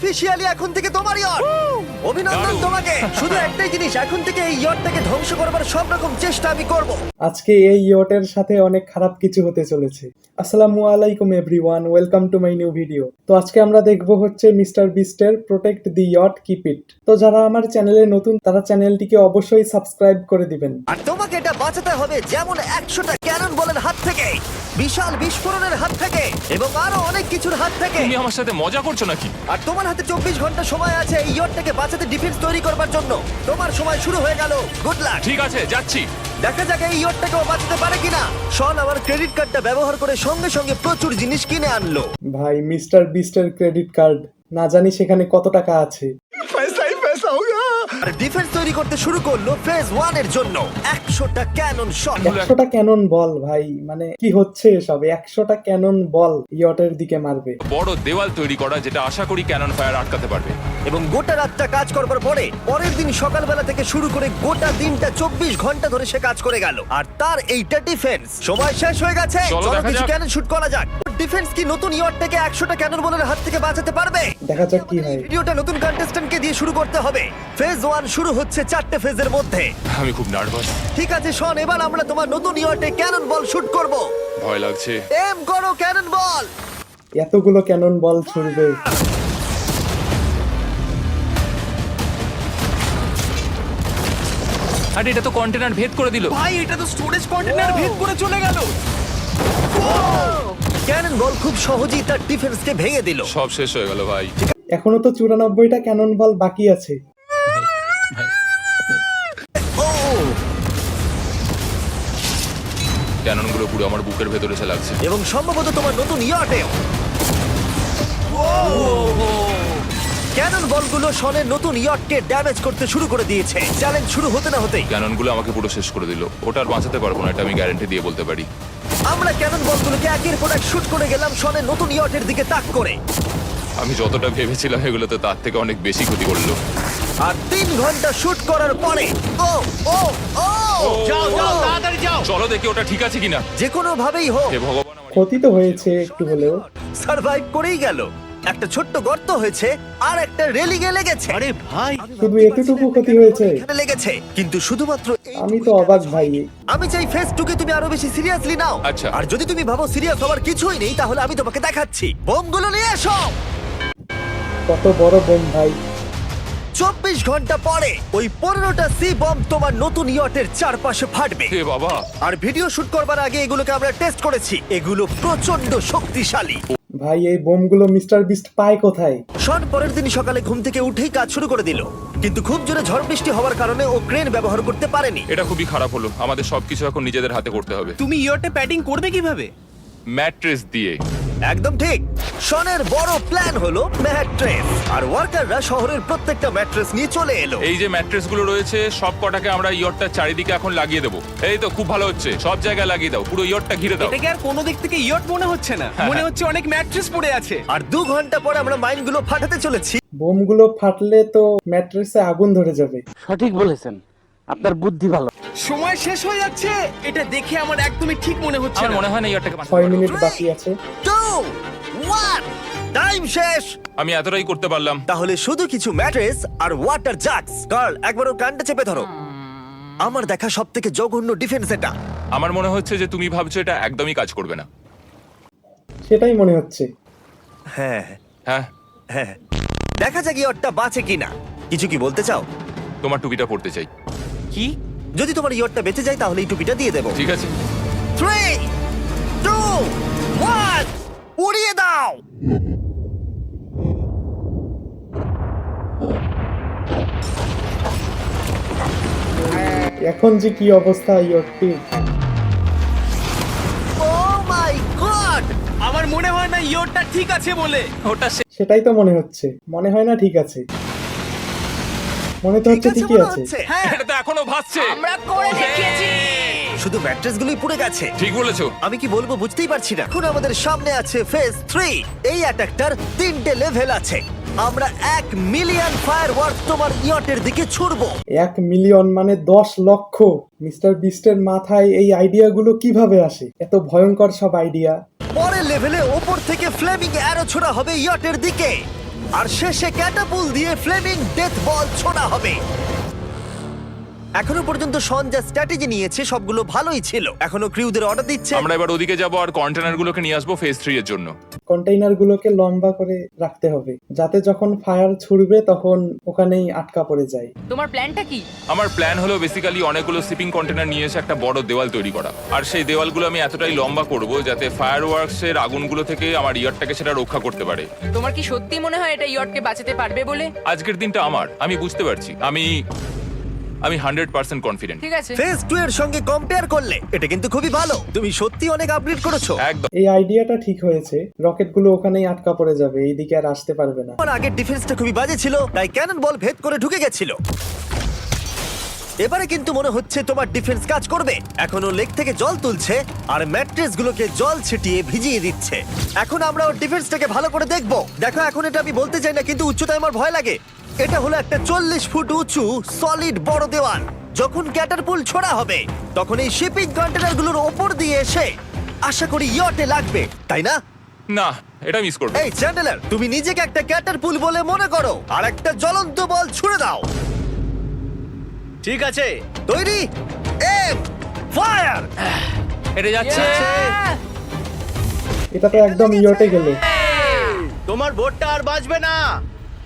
Officially এখন থেকে তোমার ইয়ট অভিনন্দন তোমাকে। শুধু একটাই জিনিস এখন থেকে এই ইয়টটাকে ধ্বংস করবার সব রকম চেষ্টা আমি করব। আজকে এই ইয়টের সাথে অনেক খারাপ কিছু হতে চলেছে। আসসালামু আলাইকুম everyone welcome to my new video তো আজকে আমরা দেখব হচ্ছে mister বিস্টের protect the yacht keep it তো যারা আমার চ্যানেলে নতুন তারা চ্যানেলটিকে অবশ্যই সাবস্ক্রাইব করে দিবেন। আর তোমাকে এটা বাঁচাতে হবে যেমন একশোটা ক্যানন বলের হাত থেকে বিশাল বিস্ফোরণের হাত থেকে এবং আরও অনেক কিছুর হাত থেকে। তুমি আমার সাথে মজা করছ নাকি? আর তোমার হাতে চব্বিশ ঘণ্টা সময় আছে এই ইয়টটাকে বাঁচাতে ডিফেন্স তৈরি করবার জন্য। তোমার সময় শুরু হয়ে গেল। গুড লাক ঠিক আছে যাচ্ছি। দেখা যাক এই ইয়টটাকেও বাঁচাতে পারে কিনা। শন আমার ক্রেডিট কার্ডটা ব্যবহার করে সঙ্গে সঙ্গে প্রচুর জিনিস কিনে আনলো। ভাই মিস্টার বিস্টার ক্রেডিট কার্ড না জানি সেখানে কত টাকা আছে। ডিফেন্স তৈরি করতে শুরু করল ফেজ ওয়ানের জন্য। একশোটা ক্যানন শট একশোটা ক্যানন বল ভাই। মানে কি হচ্ছে এসব? একশোটা ক্যানন বল ইয়টের দিকে মারবে। বড় দেওয়াল তৈরি করা যেটা আশা করি ক্যানন ফায়ার আটকাতে পারবে। এবং গোটা রাতটা কাজ করবার পরে পরের দিন সকালবেলা থেকে শুরু করে গোটা দিনটা চব্বিশ ঘণ্টা ধরে সে কাজ করে গেল। আর তার এইটা ডিফেন্স সময় শেষ হয়ে গেছে। চলো চলো দেখা কিছু যাক। ক্যানন শুট করা যাক। ডিফেন্স কি নতুন ইয়টটাকে একশোটা ক্যানন বলের হাত থেকে বাঁচাতে পারবে? দেখা যাক কি হয়। ভিডিওটা নতুন কন্টেস্ট্যান্টকে দিয়ে শুরু করতে হবে। ফেজ ওয়ান শুরু হচ্ছে চারটে ফেজের মধ্যে। আমি খুব নার্ভাস ঠিক আছে শোন এবার আমরা তোমার নতুন ইয়টে ক্যানন বল শুট করব। ভয় লাগছে। এম করো ক্যানন বল এতগুলো ক্যানন বল ছুড়বে। আরে এটা তো কন্টেনার ভেদ করে দিল। ভাই এটা তো স্টোরেজ কন্টেনার ভেদ করে চলে গেল। ক্যানন বল খুব সহজেই তার ডিফেন্সকে ভেঙে দিল। সব শেষ হয়ে গেল ভাই। এখনও তো চুরানব্বইটা ক্যানন বল বাকি আছে। ক্যাননগুলো পুরো আমার বুকের ভেতরে এসে লাগছে। এবং সম্ভবত তোমার নতুন ইয়টেও। ক্যানন বলগুলো শনের নতুন ইয়টকে ড্যামেজ করতে শুরু করে দিয়েছে। চ্যালেঞ্জ শুরু হতে না হতেই। ক্যাননগুলো আমাকে পুরো শেষ করে দিল। ওটা আর বাঁচাতে পারব না এটা আমি গ্যারান্টি দিয়ে বলতে পারি। আমরা ক্যানন বলগুলোকে একের পর এক শুট করে গেলাম শনের নতুন ইয়টের দিকে তাক করে। আমি যতটা ভেবেছিলাম এগুলো তো তার থেকে অনেক বেশি ক্ষতি করল। আর তিন ঘণ্টা শুট করার পরে ও ও ও যাও যাও তাড়াতাড়ি যাও। চলো দেখি ওটা ঠিক আছে কিনা। যে কোনো ভাবেই হোক। হে ভগবান আমার ক্ষতি তো হয়েছে একটু হলেও। সার্ভাইভ করেই গেল। একটা ছোট্ট গর্ত হয়েছে আর একটা রেলিং এ লেগেছে। আরে ভাই। শুধু এতটুকু ক্ষতি হয়েছে। এখানে লেগেছে কিন্তু শুধুমাত্র এই আমি তো অবাক ভাই। আমি চাই ফেস টুকে তুমি আরও বেশি সিরিয়াসলি নাও। আচ্ছা। আর যদি তুমি ভাবো সিরিয়াস হওয়ার কিছুই নেই তাহলে আমি তোমাকে দেখাচ্ছি। বোমগুলো নিয়ে এসো! কত বড় বোম ভাই। চব্বিশ ঘণ্টা পরে ওই পনেরোটা সি বম তোমার নতুন ইয়টের চারপাশে ফাটবে। হে বাবা। আর ভিডিও শুট করবার আগে এগুলোকে আমরা টেস্ট করেছি। এগুলো প্রচণ্ড শক্তিশালী। ভাই এই বোমগুলো মিস্টার বিস্ট পায় কোথায়? শন পরের দিন সকালে ঘুম থেকে উঠেই কাজ শুরু করে দিল। কিন্তু খুব জোরে ঝড় বৃষ্টি হওয়ার কারণে ও ক্রেন ব্যবহার করতে পারেনি। এটা খুবই খারাপ হলো। আমাদের সবকিছু এখন নিজেদের হাতে করতে হবে। তুমি ইয়রটা প্যাডিং করবে কীভাবে? ম্যাট্রেস দিয়ে। একদম ঠিক। শনের বড় প্ল্যান হলো ম্যাট্রেস আর ওয়ার্কাররা শহরের প্রত্যেকটা ম্যাট্রেস নিয়ে চলে এলো। এই যে ম্যাট্রেসগুলো রয়েছে সব কটাকে আমরা ইয়রটার চারিদিকে এখন লাগিয়ে দেবো। এই তো খুব ভালো হচ্ছে। সব জায়গায় লাগিয়ে দাও পুরো ইয়রটা ঘিরে দাও। এটাকে আর কোনো দিক থেকে ইয়ট মনে হচ্ছে না? মনে হচ্ছে অনেক ম্যাট্রেস পড়ে আছে। আর দু ঘণ্টা পরে আমরা মাইনগুলো ফাটাতে চলেছি। বোমগুলো ফাটলে তো ম্যাট্রেসে আগুন ধরে যাবে। সঠিক বলেছেন। আপনার বুদ্ধি ভালো। সময় শেষ হয়ে যাচ্ছে। এটা দেখে আমার একদমই ঠিক মনে হচ্ছে আমার না। মনে হয় না ইয়রটাকে বাঁচাতে ছয় মিনিট বাকি আছে। টু ওয়ান টাইম শেষ! আমি এতটাই করতে পারলাম। তাহলে শুধু কিছু ম্যাট্রেস আর ওয়াটার জাগস একবার ওর কানটা চেপে ধরো। আমার দেখা সব থেকে জঘন্য ডিফেন্স এটা। আমার মনে হচ্ছে যে তুমি ভাবছ এটা একদমই কাজ করবে না। সেটাই মনে হচ্ছে। হ্যাঁ। হ্যাঁ। হ্যাঁ। দেখা যাক ইয়রটা বাঁচে কিনা। কিছু কি বলতে চাও? তোমার টুপিটা পড়তে চাই। কি? যদি তোমার ইয়রটা বেঁচে যায় তাহলে এই টুপিটা দিয়ে দেবো। ঠিক আছে। থ্রি টু ওয়ান উড়িয়ে দাও। এখন যে কি অবস্থা ইয়টটির ও মাই গড আমার মনে হয় না ইয়রটা ঠিক আছে বলে। ওটা সেটাই তো মনে হচ্ছে। মনে হয় না ঠিক আছে। মনে তো হচ্ছে ঠিকই আছে। হ্যাঁ। এটা তো এখনও ভাসছে। আমরা করে দেখিয়েছি। শুধু ম্যাট্রেস গুলোই পুড়ে গেছে। ঠিক বলেছ। আমি কি বলব বুঝতেই পারছি না। এখন আমাদের সামনে আছে ফেজ থ্রি এই অ্যাটাকটার তিনটে লেভেল আছে। আমরা এক মিলিয়ন ফায়ার ওয়ার্ক তোমার ইয়টের দিকে ছুড়বো। এক মিলিয়ন মানে দশ লক্ষ। মিস্টার বিস্টের মাথায় এই আইডিয়াগুলো কীভাবে আসে? এত ভয়ঙ্কর সব আইডিয়া পরের লেভেলে ওপর থেকে ফ্লেমিং অ্যারো ছোড়া হবে ইয়টের দিকে। আর শেষে ক্যাটাপুল দিয়ে ফ্লেমিং ডেথ বল ছোড়া হবে। এখনও পর্যন্ত শন যা স্ট্র্যাটেজি নিয়েছে সবগুলো ভালোই ছিল। এখনও ক্রিউদের অর্ডার দিচ্ছে। আমরা এবার ওদিকে যাব আর কন্টেনারগুলোকে নিয়ে আসব ফেজ থ্রি এর জন্য। কন্টেইনার গুলোকে লম্বা করে রাখতে হবে যাতে যখন ফায়ার ছুড়বে তখন ওখানেই আটকা পড়ে যায়। তোমার প্ল্যানটা কি? আমার প্ল্যান হলো বেসিক্যালি অনেকগুলো শিপিং কন্টেনার নিয়ে এসে একটা বড় দেওয়াল তৈরি করা। আর সেই দেওয়ালগুলো আমি এতটাই লম্বা করব যাতে ফায়ার ওয়ার্কসের আগুনগুলো থেকে আমার ইয়ারটাকে সেটা রক্ষা করতে পারে। তোমার কি সত্যি মনে হয় এটা ইয়টকে বাঁচাতে পারবে বলে? আজকের দিনটা আমার আমি বুঝতে পারছি। আমি আমি হান্ড্রেড পার্সেন্ট কনফিডেন্ট ঠিক আছে। ফেজ টু এর সঙ্গে কম্পেয়ার করলে এটা কিন্তু খুবই ভালো। তুমি সত্যি অনেক আপগ্রেড করেছ। একদম। এই আইডিয়াটা ঠিক হয়েছে। রকেটগুলো ওখানেই আটকা পড়ে যাবে এইদিকে আর আসতে পারবে না। আমার আগের ডিফেন্সটা খুবই বাজে ছিল তাই ক্যানন বল ভেদ করে ঢুকে গেছিল। এবারে কিন্তু মনে হচ্ছে তোমার ডিফেন্স কাজ করবে। এখনও লেক থেকে জল তুলছে আর ম্যাট্রেস গুলোকে জল ছিটিয়ে ভিজিয়ে দিচ্ছে। এখন আমরা ওর ডিফেন্সটাকে ভালো করে দেখব। দেখো এখন এটা আমি বলতে চাই না কিন্তু উচ্চতায় আমার ভয় লাগে। এটা হলো একটা চল্লিশ ফুট উঁচু সলিড বড় দেওয়াল। যখন ক্যাটারপুল ছোড়া হবে তখন এই শিপিং কন্টেনারগুলোর ওপর দিয়ে এসে আশা করি ইয়টে লাগবে তাই না? না এটা মিস করব। এই চ্যান্ডেলার তুমি নিজেকে একটা ক্যাটারপুল বলে মনে করো আর একটা জ্বলন্ত বল ছুড়ে দাও। ঠিক আছে। তৈরি? এম ফায়ার এটা যাচ্ছে। এটা তো একদম ইয়টে গেল। তোমার ভোটটা আর বাঁচবে না।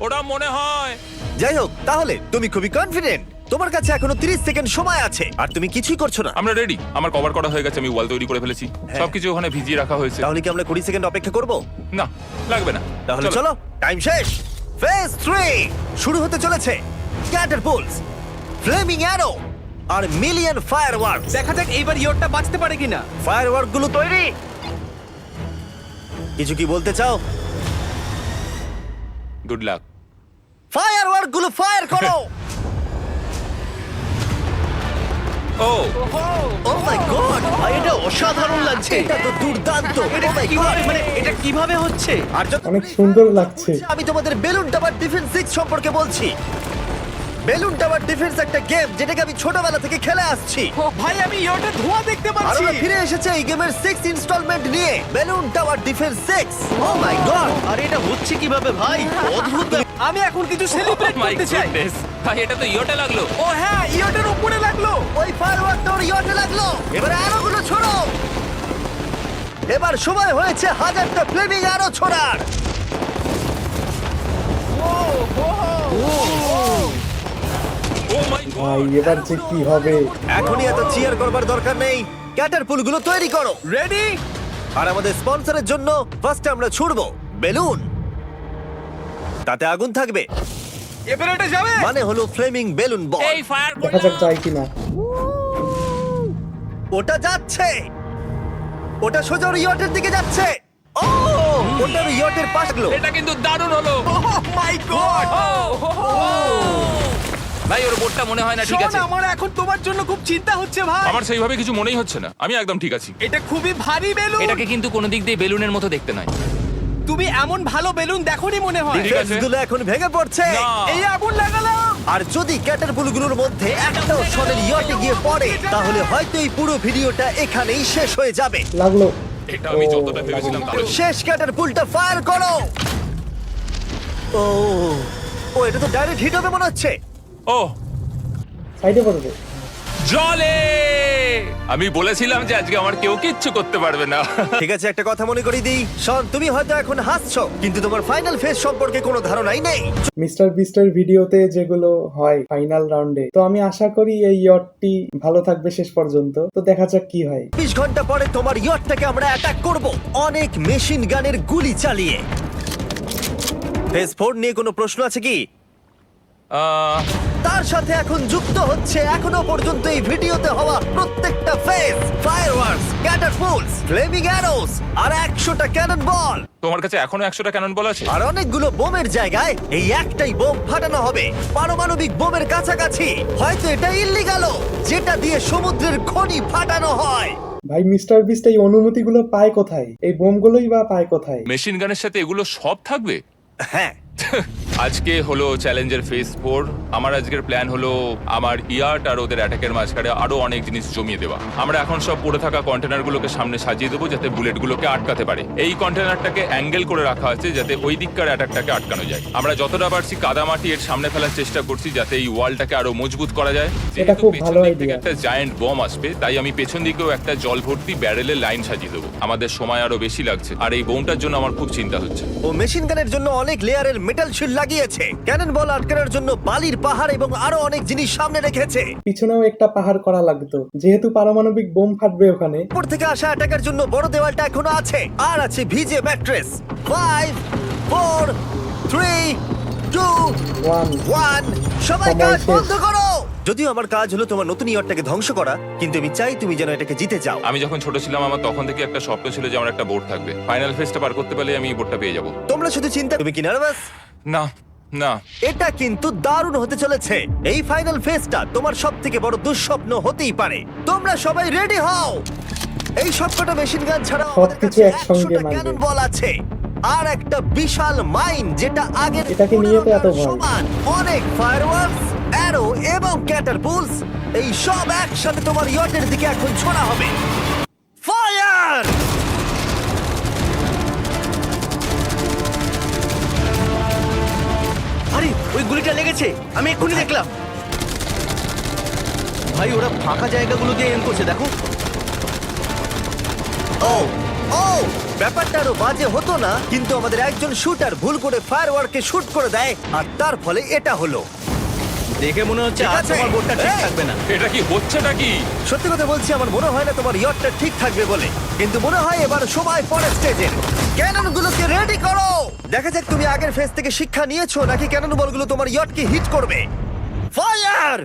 ওটা মনে হয় যাই হোক তাহলে তুমি খুবই কনফিডেন্ট তোমার কাছে এখনও 30 সেকেন্ড সময় আছে আর তুমি কিছুই করছ না। আমরা রেডি আমার কভার করা হয়ে গেছে আমি ওয়াল তৈরি করে ফেলেছি। সবকিছু ওখানে ভিজিয়ে রাখা হয়েছে। তাহলে কি আমরা 20 সেকেন্ড অপেক্ষা করব? না লাগবে না। তাহলে চলো। টাইম শেষ। ফেজ 3 শুরু হতে চলেছে। ক্যাটারপুলস ফ্লেমিং অ্যারো আর মিলিয়ন ফায়ারওয়ার্কস দেখা যাক এইবার ইয়রটা বাঁচতে পারে কিনা। ফায়ারওয়ার্কগুলো তৈরি। কিছু কি বলতে চাও? গুড লাক ফায়ারওয়ার্কগুলো ফায়ার করো! ও ও মাই গড ভাই এটা অসাধারণ লাগছে। এটা তো দুর্দান্ত। এটা Oh মানে এটা কীভাবে হচ্ছে? আর যত অনেক সুন্দর লাগছে। আমি তোমাদের বেলুন টাবার ডিফেন্স সিক্স সম্পর্কে বলছি। বেলুন টাওয়ার ডিফেন্স একটা গেম যেটাকে আমি ছোটবেলা থেকে খেলে আসছি। ও ভাই আমি ইয়রটা ধোঁয়া দেখতে আর পাচ্ছি ওরা ফিরে এসেছে এই গেমের সিক্স ইনস্টলমেন্ট নিয়ে balloon tower defence six oh my god আর এটা হচ্ছে কীভাবে ভাই? অদ্ভুত ব্যাপার। আমি এখন কিছু সেলিব্রেট মাই করতে চাই। গুডনেস ভাই এটা তো ইয়োটা লাগল। ও হ্যাঁ ইয়রটার উপরে লাগল। ওই ফায়ারওয়ার্কটা ওর ইয়টে লাগল। এবারে আরও গুলো ছোড়ো। এবার সময় হয়েছে হাজারটা ফ্লেমিং আরও ছোড়ার। ও মাই ভাই এবার যে কি হবে? এখনই এত চিয়ার করবার দরকার নেই। ক্যাটারপুলগুলো তৈরি করো। রেডি আর আমাদের স্পন্সরের জন্য ফার্স্টে আমরা ছুড়বো বেলুন। তাতে আগুন থাকবে। এবার এটা যাবে? মানে হলো ফ্লেমিং বেলুন বল এই ফায়ার দেখা যাক যায় কিনা। ওটা যাচ্ছে। ওটা সোজা ওর ইয়টের দিকে যাচ্ছে। ও ওটা ওর ইয়টের পাশ গেলো এটা কিন্তু দারুণ হলো। ও মাই গড ভাই ওর বোর্ডটা মনে হয় না ঠিক শোন আছে। আমার এখন তোমার জন্য খুব চিন্তা হচ্ছে ভাই। আমার সেইভাবে কিছু মনেই হচ্ছে না। আমি একদম ঠিক আছি। এটা খুবই ভারী বেলুন। এটাকে কিন্তু কোনো দিক দিয়ে বেলুনের মতো দেখতে নয়। তুমি এমন ভালো বেলুন দেখোনি মনে হয়? ঠিক আছে। গুলো এখন ভেঙে পড়ছে। না। এই আগুন লাগালাম। আর যদি ক্যাটারপুলগুলোর মধ্যে একটাও সনের ইয়টে গিয়ে পড়ে তাহলে হয়তো এই পুরো ভিডিওটা এখানেই শেষ হয়ে যাবে। লাগল। এটা আমি যতটা ভেবেছিলাম তার শেষ ক্যাটারপুলটা ফায়ার করো। ও ও এটা তো ডাইরেক্ট হিট হবে মনে হচ্ছে। ও। সাইডে পড়বে জলে। আমি বলেছিলাম যে আজকে আমার কেউ কিচ্ছু করতে পারবে না। ঠিক আছে একটা কথা মনে করিয়ে দিই। শন তুমি হয়তো এখন হাসছো কিন্তু তোমার ফাইনাল ফেজ সম্পর্কে কোনো ধারণাই নেই। মিস্টার বিস্টের ভিডিওতে যেগুলো হয় ফাইনাল রাউন্ডে তো আমি আশা করি এই ইয়টটি ভালো থাকবে শেষ পর্যন্ত। তো দেখা যাক কি হয়। চব্বিশ ঘণ্টা পরে তোমার ইয়টটাকে আমরা অ্যাটাক করব অনেক মেশিন গানের গুলি চালিয়ে। ফেজ ফোর নিয়ে কোনো প্রশ্ন আছে কি? আহ, তার সাথে এখন যুক্ত হচ্ছে এখনও পর্যন্ত এই ভিডিওতে হওয়া প্রত্যেকটা face fireworks catapults flaming arrows আর একশোটা ক্যানন বল তোমার কাছে এখনও একশোটা ক্যানন বল আছে? আর অনেকগুলো বোমের জায়গায় এই একটাই বোম ফাটানো হবে। পারমাণবিক বোমের কাছাকাছি। হয়তো এটা ইল্লিগাল যেটা দিয়ে সমুদ্রের খনি ফাটানো হয়। ভাই মিস্টার বিস্ট এই অনুমতিগুলো পায় কোথায়? এই বোমগুলোই বা পায় কোথায়? মেশিন গানের সাথে এগুলো সব থাকবে? হ্যাঁ। আজকে হলো চ্যালেঞ্জের ফেজ ফোর আমার আজকের প্ল্যান হলো আমার ইয়ার্ট আর ওদের অ্যাটাকের মাঝখানে আরও অনেক জিনিস জমিয়ে দেওয়া। আমরা এখন সব পড়ে থাকা কন্টেনারগুলোকে সামনে সাজিয়ে দেবো যাতে বুলেটগুলোকে আটকাতে পারে। এই কন্টেনারটাকে অ্যাঙ্গেল করে রাখা আছে যাতে ওই দিককার অ্যাটাকটাকে আটকানো যায়। আমরা যতটা পারছি কাদামাটি এর সামনে ফেলার চেষ্টা করছি যাতে এই ওয়ালটাকে আরও মজবুত করা যায়। যেহেতু খুব পেছন দিক থেকে একটা জায়ান্ট বম আসবে তাই আমি পেছন দিকেও একটা জল ভর্তি ব্যারেলের লাইন সাজিয়ে দেবো। আমাদের সময় আরও বেশি লাগছে। আর এই বোমটার জন্য আমার খুব চিন্তা হচ্ছে। ও মেশিন গানের জন্য অনেক লেয়ারের মেটাল শিল্ড লাগিয়েছে। ক্যানন বল আটকানোর জন্য বালির পাহাড় এবং আরও অনেক জিনিস সামনে রেখেছে। পিছনেও একটা পাহাড় করা লাগতো। যেহেতু পারমাণবিক বোম ফাটবে ওখানে। উপর থেকে আসা অ্যাটাকের জন্য বড় দেওয়ালটা এখনও আছে। আর আছে ভিজে mattress five four three two one one সবাই কাজ বন্ধ করো। যদিও আমার কাজ হলো তোমার নতুন ইয়ারটাকে ধ্বংস করা কিন্তু আমি চাই তুমি যেন এটাকে জিতে যাও। আমি যখন ছোট ছিলাম আমার তখন থেকে একটা স্বপ্ন ছিল যে আমার একটা বোর্ড থাকবে। ফাইনাল ফেজটা পার করতে পারলে আমি এই বোর্ডটা পেয়ে যাব। তোমরা শুধু চিন্তা তুমি কি নার্ভাস না না এটা কিন্তু দারুণ হতে চলেছে এই ফাইনাল ফেজটা তোমার সব থেকে বড় দুঃস্বপ্ন হতেই পারে তোমরা সবাই রেডি হও এই সবকটা মেশিন গান ছাড়া সবকিছু একসঙ্গে মারবে। ক্যানন বল আছে আর একটা বিশাল মাইন যেটা আগের এটাকে নিয়ে তো এত 15 ভয়। সমান। অনেক ফায়ারওয়ার্কস অ্যারো এবং ক্যাটারপুলস এই সব একসাথে তোমার ইয়টের দিকে এখন ছোড়া হবে গুলিটা লেগেছে। আমি এক্ষুনি দেখলাম। ভাই ওরা ফাঁকা জায়গাগুলো দিয়ে এম করছে দেখো। ও ও ব্যাপারটা আরও বাজে হতো না কিন্তু আমাদের একজন শুটার ভুল করে ফায়ারওয়ার্ককে শুট করে দেয় আর তার ফলে এটা হলো। দেখে মনে হচ্ছে ঠিক আর আছে। তোমার বোর্ডটা ঠিক এই! থাকবে না। এটা কি হচ্ছেটা কি? সত্যি কথা বলছি আমার মনে হয় না তোমার ইয়টটা ঠিক থাকবে বলে। কিন্তু মনে হয় এবার সময় পরে স্টেজের ক্যানন গুলোকে রেডি করো! দেখা যাক তুমি আগের ফেজ থেকে শিক্ষা নিয়েছো নাকি ক্যানন বলগুলো তোমার ইয়টকে হিট করবে। ফায়ার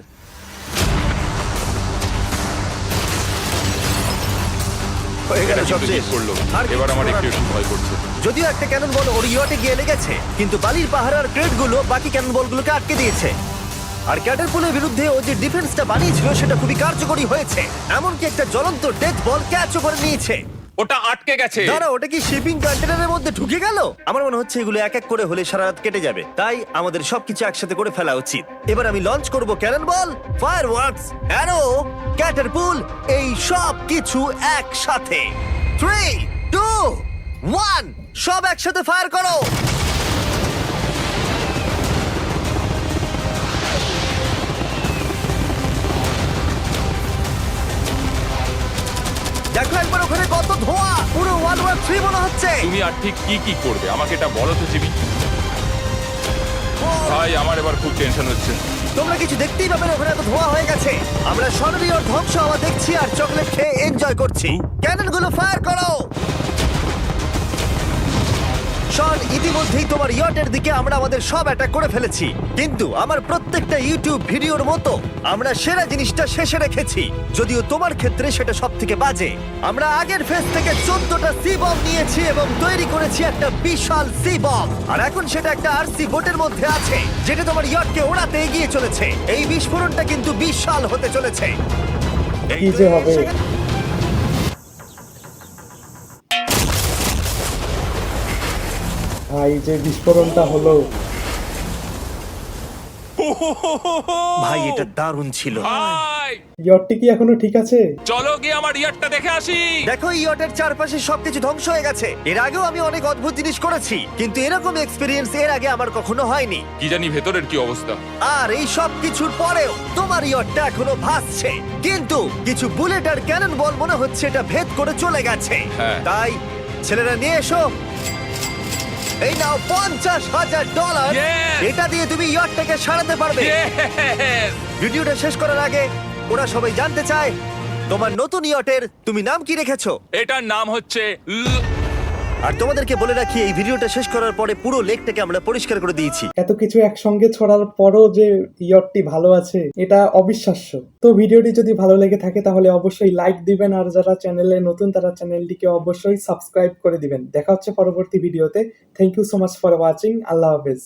গেল এটা কিন্তু সবশেষ। ঠিক করল। আর এবার আমার করার একটু নেই। একটু ভয় করছে। যদিও একটা ক্যানন বল ওর ইয়টে গিয়ে লেগেছে কিন্তু বালির পাহাড় আর ক্রেটগুলো বাকি ক্যানন বলগুলোকে আটকে দিয়েছে। আর ক্যাটারপুলের বিরুদ্ধে ও যে ডিফেন্সটা বানিয়েছিল সেটা খুবই কার্যকরী হয়েছে। এমনকি একটা জ্বলন্ত ডেথ বল ক্যাচও করে নিয়েছে। ওটা আটকে গেছে। দাঁড়া, ওটা কি শিপিং কন্টেনারের মধ্যে ঢুকে গেল? আমার মনে হচ্ছে এগুলো এক এক করে হলে সারা রাত কেটে যাবে। তাই আমাদের সবকিছু একসাথে করে ফেলা উচিত। এবার আমি লঞ্চ করব cannon ball fireworks arrow catapult এই সব কিছু একসাথে। থ্রি টু ওয়ান সব একসাথে ফায়ার করো। ধোঁয়া পুরো ওয়ার্ল্ড ওয়ার থ্রি মনে হচ্ছে। তুমি আর ঠিক কি কি করবে? আমাকে এটা বলো তো জিমি। ভাই আমার এবার খুব টেনশন হচ্ছে। তোমরা কিছু দেখতেই পাবে না, ওখানে এত ধোঁয়া হয়ে গেছে। আমরা স্বর্ণীয় ধ্বংস হওয়া দেখছি আর চকলেট খেয়ে এনজয় করছি। ক্যাননগুলো ফায়ার করো! শন ইতিমধ্যেই তোমার ইয়টের দিকে আমরা আমাদের সব অ্যাটাক করে ফেলেছি। কিন্তু আমার প্রত্যেকটা ইউটিউব ভিডিওর মতো আমরা সেরা জিনিসটা শেষে রেখেছি। যদিও তোমার ক্ষেত্রে সেটা সব থেকে বাজে। আমরা আগের ফেজ থেকে চোদ্দটা সি বম নিয়েছি এবং তৈরি করেছি একটা বিশাল সি বম আর এখন সেটা একটা আরসি বোটের মধ্যে আছে যেটা তোমার ইয়টকে ওড়াতে এগিয়ে চলেছে। এই বিস্ফোরণটা কিন্তু বিশাল হতে চলেছে। এই যে হবে? ভাই যে বিস্ফোরণটা হলো ভাই এটা দারুণ ছিল। ভাই ইয়রটি কি এখনও ঠিক আছে? চলো গিয়ে আমার ইয়ারটা দেখে আসি। দেখো এই ইয়টের চারপাশে সবকিছু ধ্বংস হয়ে গেছে। এর আগেও আমি অনেক অদ্ভুত জিনিস করেছি কিন্তু এরকম এক্সপিরিয়েন্স এর আগে আমার কখনো হয়নি। কি জানি ভেতরের কি অবস্থা। আর এই সব কিছুর পরেও তোমার ইয়টটা এখনও ভাসছে। কিন্তু কিছু বুলেট আর ক্যানন বল মনে হচ্ছে এটা ভেদ করে চলে গেছে। হ্যাঁ। তাই ছেলেরা নিয়ে এসো। এই নাও পঞ্চাশ হাজার ডলার Yes! এটা দিয়ে তুমি ইয়টটাকে সারাতে পারবে Yes! ভিডিওটা শেষ করার আগে ওরা সবাই জানতে চায় তোমার নতুন ইয়টের তুমি নাম কি রেখেছো এটার নাম হচ্ছে ল- আর তোমাদেরকে বলে রাখি, এই ভিডিওটা শেষ করার পরে পুরো লেকটাকে আমরা পরিষ্কার করে দিয়েছি। এত কিছু একসঙ্গে ছড়ার পরও যে ইয়টটি ভালো আছে, এটা অবিশ্বাস্য। তো ভিডিওটি যদি ভালো লেগে থাকে, তাহলে অবশ্যই লাইক দিবেন, আর যারা চ্যানেলে নতুন, তারা চ্যানেলটিকে অবশ্যই সাবস্ক্রাইব করে দিবেন। দেখা হচ্ছে পরবর্তী ভিডিওতে। Thank you so much for watching আল্লাহ হাফেজ।